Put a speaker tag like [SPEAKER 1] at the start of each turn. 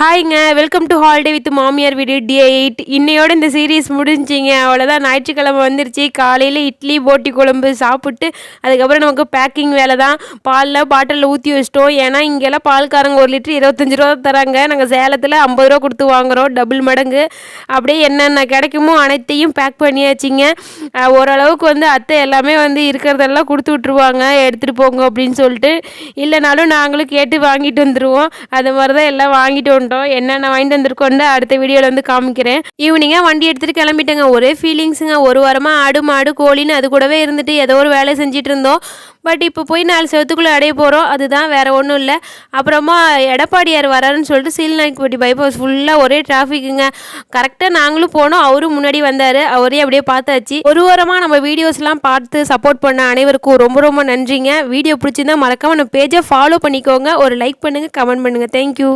[SPEAKER 1] ஹாய்ங்க welcome to holiday with மாமியார் வீடு D eight இன்னையோட இந்த சீரீஸ் முடிஞ்சிங்க. அவ்வளோதான் ஞாயிற்றுக்கிழமை வந்துருச்சு. காலையில் இட்லி போட்டி குழம்பு சாப்பிட்டு அதுக்கப்புறம் நமக்கு பேக்கிங் வேலை தான் பாலில் பாட்டிலில் ஊற்றி வச்சிட்டோம். ஏன்னா இங்கெல்லாம் பால்காரங்க ஒரு லிட்டர் இருபத்தஞ்சி ரூபா தராங்க. நாங்கள் சேலத்தில் ஐம்பது ரூபா கொடுத்து வாங்குகிறோம் டபுள் மடங்கு. அப்படியே என்னென்ன கிடைக்குமோ அனைத்தையும் பேக் பண்ணியாச்சுங்க. ஓரளவுக்கு வந்து அத்தை எல்லாமே வந்து இருக்கிறதெல்லாம் கொடுத்து விட்ருவாங்க எடுத்துகிட்டு போங்க அப்படின்னு சொல்லிட்டு. இல்லைனாலும் நாங்களும் கேட்டு வாங்கிட்டு வந்துடுவோம் அது மாதிரி தான் எல்லாம் வாங்கிட்டு பண்ணிட்டோம் என்னென்ன வாங்கிட்டு வந்திருக்கோன்னு அடுத்த வீடியோவில் வந்து காமிக்கிறேன். ஈவினிங்காக வண்டி எடுத்துகிட்டு கிளம்பிட்டேங்க. ஒரே ஃபீலிங்ஸுங்க ஒரு வாரமாக ஆடு மாடு கோழின்னு அது கூடவே இருந்துட்டு ஏதோ ஒரு வேலை செஞ்சுட்டு இருந்தோம். பட் இப்போ போய் நாலு செவத்துக்குள்ளே அடைய போகிறோம் அதுதான் வேறு ஒன்றும் இல்லை. அப்புறமா எடப்பாடியார் வராருன்னு சொல்லிட்டு சீல்நாய்க்குப்பட்டி பைபாஸ் ஃபுல்லாக ஒரே டிராஃபிக்குங்க கரெக்டாக நாங்களும் போனோம். அவரும் முன்னாடி வந்தார். அவரே அப்படியே பார்த்தாச்சு. ஒரு வாரமாக நம்ம வீடியோஸ்லாம் பார்த்து சப்போர்ட் பண்ண அனைவருக்கும் ரொம்ப ரொம்ப நன்றிங்க. வீடியோ பிடிச்சிருந்தா மறக்காம நம்ம பேஜை ஃபாலோ பண்ணிக்கோங்க. ஒரு லைக் பண்ணுங்கள் கமெண்ட் பண்ணுங்கள் தேங்க்யூ